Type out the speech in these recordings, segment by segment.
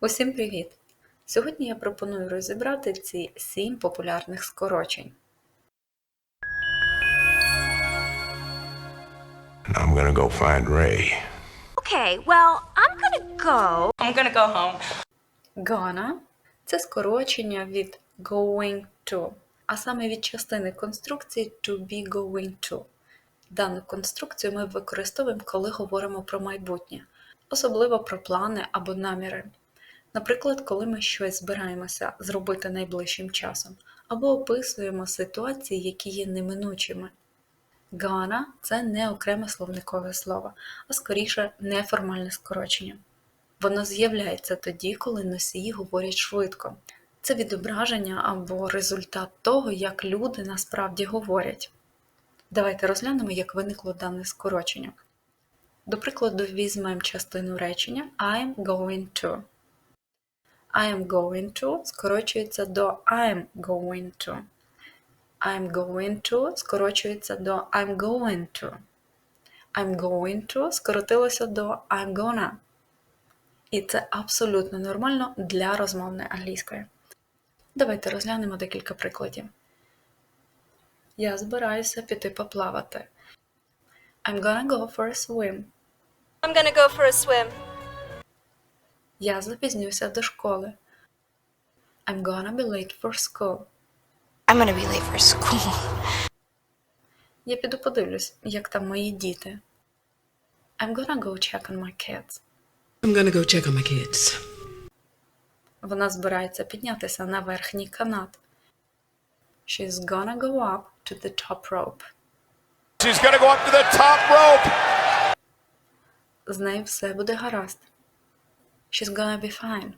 Усім привіт! Сьогодні я пропоную розібрати ці сім популярних скорочень. I'm gonna go find Ray. Okay, well, I'm gonna go. I'm gonna go home. Gonna – це скорочення від going to, а саме від частини конструкції to be going to. Дану конструкцію ми використовуємо, коли говоримо про майбутнє, особливо про плани або наміри. Наприклад, коли ми щось збираємося зробити найближчим часом, або описуємо ситуації, які є неминучими. Gonna – це не окреме словникове слово, а скоріше неформальне скорочення. Воно з'являється тоді, коли носії говорять швидко. Це відображення або результат того, як люди насправді говорять. Давайте розглянемо, як виникло дане скорочення. До прикладу, візьмемо частину речення I'm going to. I'm going to скорочується до I'm going to. I'm going to скорочується до I'm going to. I'm going to скоротилося до I'm gonna. І це абсолютно нормально для розмовної англійської. Давайте розглянемо декілька прикладів. Я збираюся піти поплавати. I'm gonna go for a swim. I'm gonna go for a swim. Я запізнюся до школи. I'm gonna be late for school. I'm gonna be late for school. Я піду подивлюсь, як там мої діти. I'm gonna go check on my kids. I'm gonna go check on my kids. Вона збирається піднятися на верхній канат. She's gonna go up to the top rope. She's gonna go up to the top rope. З нею все буде гаразд. She's gonna be fine.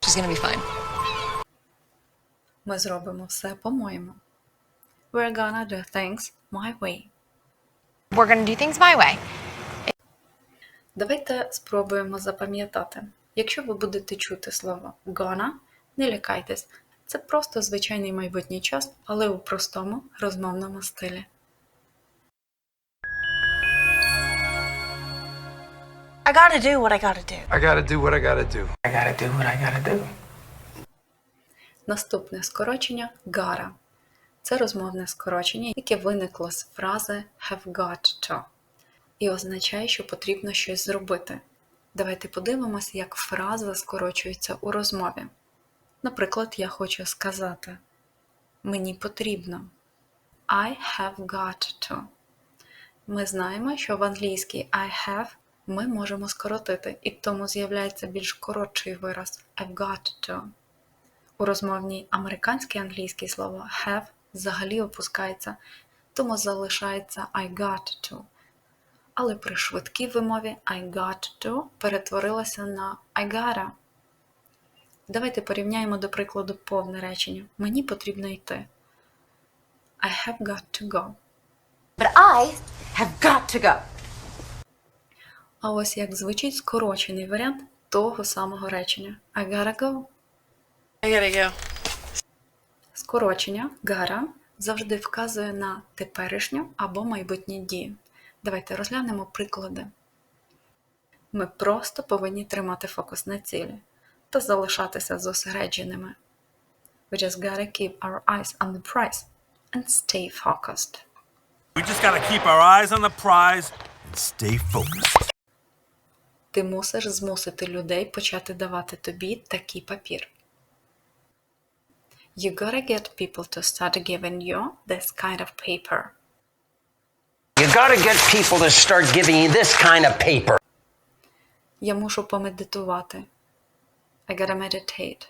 She's gonna be fine. Ми зробимо все по-моєму. We're gonna do things my way. We're gonna do things my way. Давайте спробуємо запам'ятати. Якщо ви будете чути слово gonna, не лякайтесь. Це просто звичайний майбутній час, але у простому розмовному стилі. I gotta do what I gotta do. I gotta do what I gotta do. I gotta do what I gotta do. Наступне скорочення gotta. Це розмовне скорочення, яке виникло з фрази have got to і означає, що потрібно щось зробити. Давайте подивимося, як фраза скорочується у розмові. Наприклад, я хочу сказати Мені потрібно. I have got to. Ми знаємо, що в англійській I have ми можемо скоротити, і тому з'являється більш коротший вираз I've got to. У розмовній американській англійській слово have взагалі опускається, тому залишається I got to. Але при швидкій вимові I got to перетворилося на I gotta. Давайте порівняємо до прикладу повне речення. Мені потрібно йти. I have got to go. But I have got to go. А ось як звучить скорочений варіант того самого речення. I gotta go. I gotta go. Скорочення gotta завжди вказує на теперішню або майбутнє дії. Давайте розглянемо приклади. Ми просто повинні тримати фокус на цілі та залишатися зосередженими. We just gotta keep our eyes on the prize and stay focused. We just gotta keep our eyes on the prize and stay focused. Ти мусиш змусити людей почати давати тобі такий папір. You gotta get people to start giving you this kind of paper. You gotta get people to start giving you this kind of paper. Я мушу помедитувати. I gotta meditate.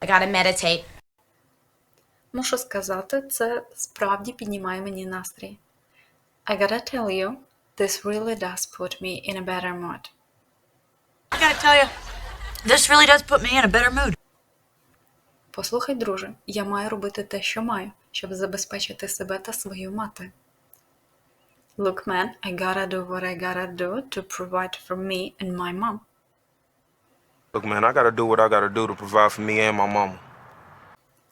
I gotta meditate. Мушу сказати, це справді піднімає мені настрій. I gotta tell you, this really does put me in a better mood. I gotta tell you, this really does put me in a better mood. Послухай, друже, я маю робити те, що маю, щоб забезпечити себе та свою мати. Look, man, I gotta do what I gotta do to provide for me and my mom. Look, man, I gotta do what I gotta do to provide for me and my mama.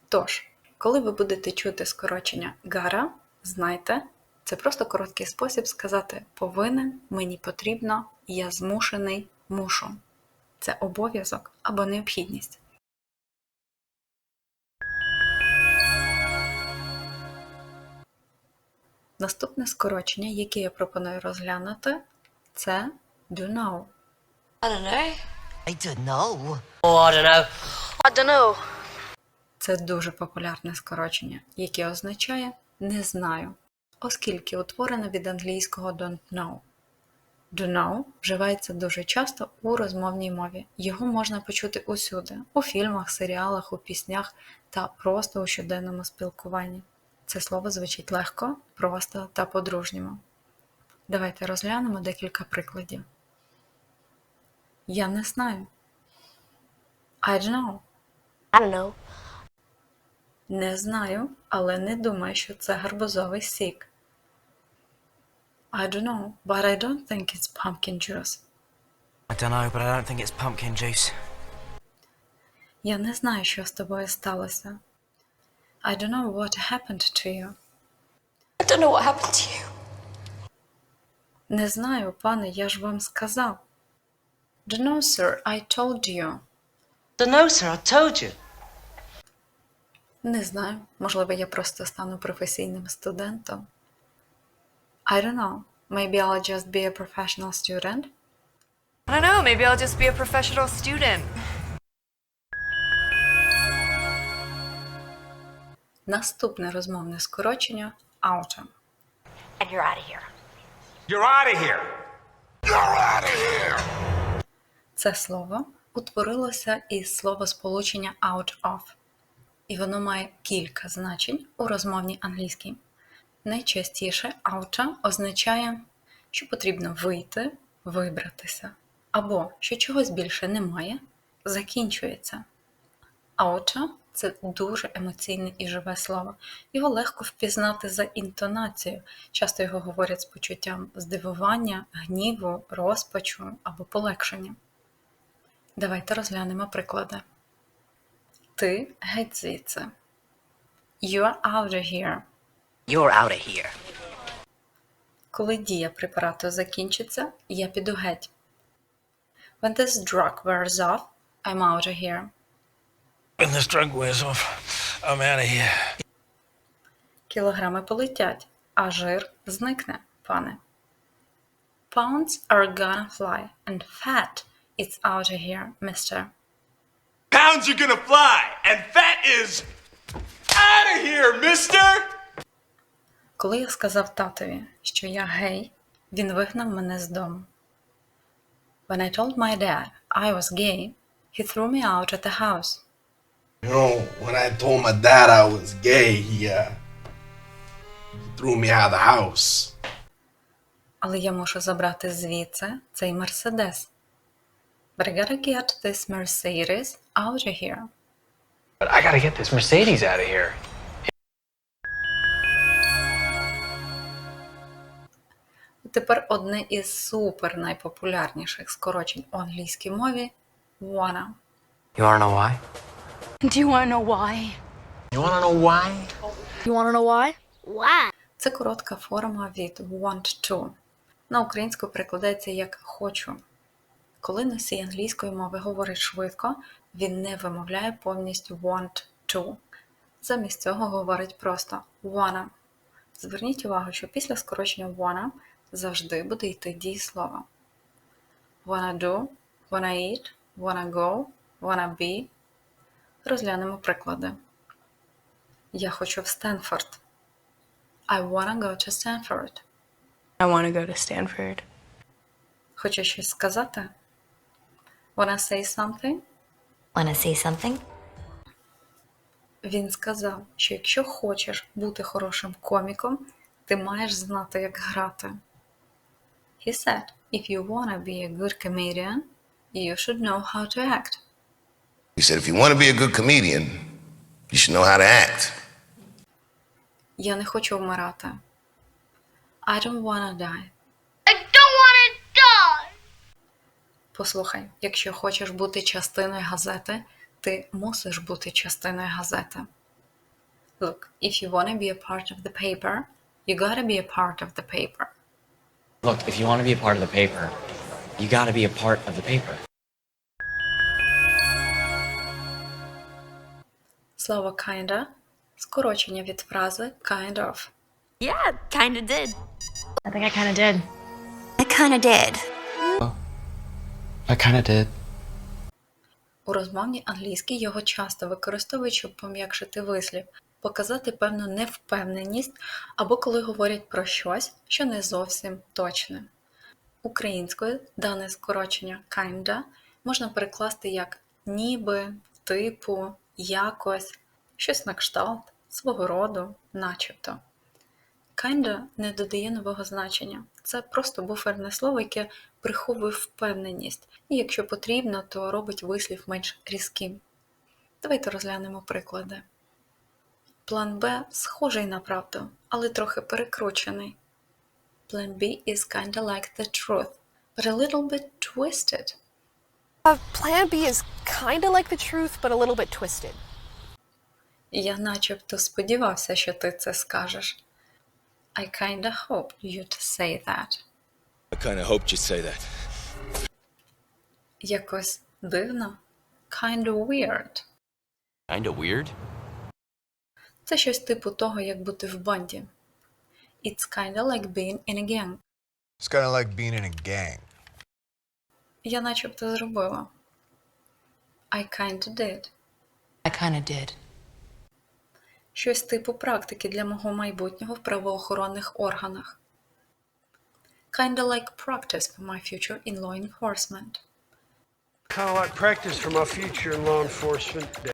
Тож, коли ви будете чути скорочення gotta, знайте, це просто короткий спосіб сказати повинен, мені потрібно, я змушений, мушу. це обов'язок або необхідність. Наступне скорочення, яке я пропоную розглянути, це do know. I don't know. I don't know. Oh, I don't know. I don't know. Це дуже популярне скорочення, яке означає не знаю, оскільки утворено від англійського don't know. Do know вживається дуже часто у розмовній мові. Його можна почути усюди у фільмах, серіалах, у піснях та просто у щоденному спілкуванні. Це слово звучить легко, просто та по-дружньому. Давайте розглянемо декілька прикладів. Я не знаю. I don't know. I don't know. Не знаю, але не думаю, що це гарбузовий сік. I don't know, but I don't think it's pumpkin juice. I don't know, but I don't think it's pumpkin juice. Я не знаю, що з тобою сталося. I don't know what happened to you. I don't know what happened to you. Не знаю, пане, я ж вам сказав. Don't know, sir, I told you. Don't know, sir. I told you. Не знаю, можливо, я просто стану професійним студентом. I don't know. Maybe I'll just be a professional student. I don't know, maybe I'll just be a professional student. Наступне розмовне скорочення outer. And you're out of here. You're out of here. Це слово утворилося із словосполучення out of, і воно має кілька значень у розмовній англійській. Найчастіше outer означає, що потрібно вийти, вибратися, або що чогось більше немає, закінчується. Outer – це дуже емоційне і живе слово. Його легко впізнати за інтонацією. Часто його говорять з почуттям здивування, гніву, розпачу або полегшення. Давайте розглянемо приклади. Ти геть звідси. You're out of here. You're out of here. Коли дія препарату закінчиться, я піду геть. When this drug wears off, I'm out of here. When this drug wears off, I'm out of here. Кілограми полетять, а жир зникне, пане. Pounds are gonna fly, and fat is out of here, mister. Pounds are gonna fly, and fat is out of here, mister! Коли я сказав татові, що я гей, він вигнав мене з дому. When I told my dad I was gay, he threw me out of the house. You know, when I told my dad I was gay, he, uh, he threw me out of the house. Але я мушу забрати звідси цей мерседес. But I gotta get this Mercedes out of here. But I gotta get this Mercedes out of here. Тепер одне із супер найпопулярніших скорочень у англійській мові wanna. You wanna know why? Do you want to know why? You wanna know why? You want to know why? Це коротка форма від want to. На українську перекладається як хочу. Коли носій англійської мови говорить швидко, він не вимовляє повністю want to. Замість цього говорить просто wanna. Зверніть увагу, що після скорочення wanna завжди буде йти дієслово. Wanna do, wanna eat, wanna go, wanna be. Розглянемо приклади. Я хочу в Стенфорд. I wanna go to Stanford. I want to go to Stanford. Хочеш щось сказати? Wanna say something? Want to say something? Він сказав, що якщо хочеш бути хорошим коміком, ти маєш знати, як грати. He said, if you wanna be a good comedian, you should know how to act. He said, if you want to be a good comedian, you should know how to act. Я не хочу вмирати. I don't wanna die. I don't want to die! Послухай, якщо хочеш бути частиною газети, ти мусиш бути частиною газети. Look, if you wanna be a part of the paper, you gotta be a part of the paper. Look, if you want to be a part of the paper, you got to be a part of the paper. Слово kinda скорочення від фрази kind of. Yeah, kinda did. I think I kinda did. I kinda did. I kinda did. У розмовній англійській його часто використовують, щоб пом'якшити вислів, показати певну невпевненість або коли говорять про щось, що не зовсім точне. Українською дане скорочення kinda можна перекласти як ніби, типу, якось, щось на кшталт, свого роду, начебто. Kinda не додає нового значення. Це просто буферне слово, яке приховує впевненість, і якщо потрібно, то робить вислів менш різким. Давайте розглянемо приклади. План Б схожий на правду, але трохи перекручений. Plan B is kinda like the truth, but a little bit twisted. Uh, plan B is kind of like the truth, but a little bit twisted. Я начебто сподівався, що ти це скажеш. I kinda hoped you'd say that. I kinda hoped you'd say that. Якось дивно. Kinda weird. Kinda weird? Це щось типу того, як бути в банді. It's kinda like being in a gang. It's kind of like being in a gang. Я начебто зробила. I kinda did. I kinda did. Щось типу практики для мого майбутнього в правоохоронних органах. Kinda like practice for my future in law enforcement. Kind of like practice for my future in law enforcement.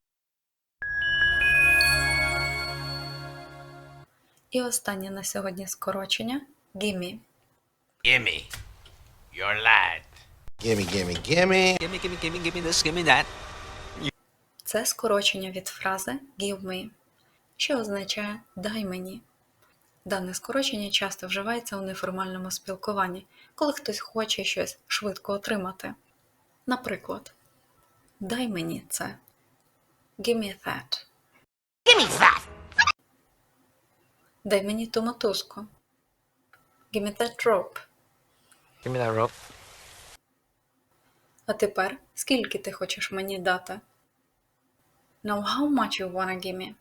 І останнє на сьогодні скорочення gimme. Gimme. You're lad. Gimme, gimme, gimme. Gimme, gimme, gimme, gimme this, gimme that. Це скорочення від фрази give me, що означає дай мені. Дане скорочення часто вживається у неформальному спілкуванні, коли хтось хоче щось швидко отримати. Наприклад, дай мені це. Give me that. Give me that. Дай мені ту мотузку. Give me that rope. Give me that rope. А тепер скільки ти хочеш мені дати? Now how much you wanna give me?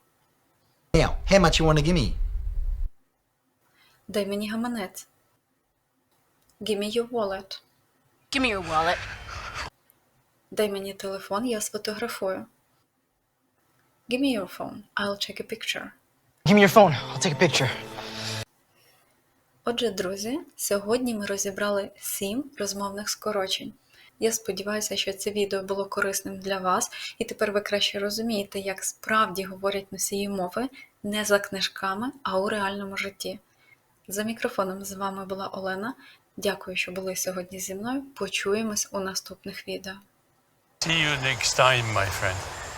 Now, how much you wanna give me? Дай мені гаманець. Give me your wallet. Give me your wallet. Дай мені телефон, я сфотографую. Give me your phone. I'll take a picture. Give me your phone. I'll take a picture. Отже, друзі, сьогодні ми розібрали сім розмовних скорочень. Я сподіваюся, що це відео було корисним для вас, і тепер ви краще розумієте, як справді говорять носії мови не за книжками, а у реальному житті. За мікрофоном з вами була Олена. Дякую, що були сьогодні зі мною. Почуємось у наступних відео. See you next time, my friend.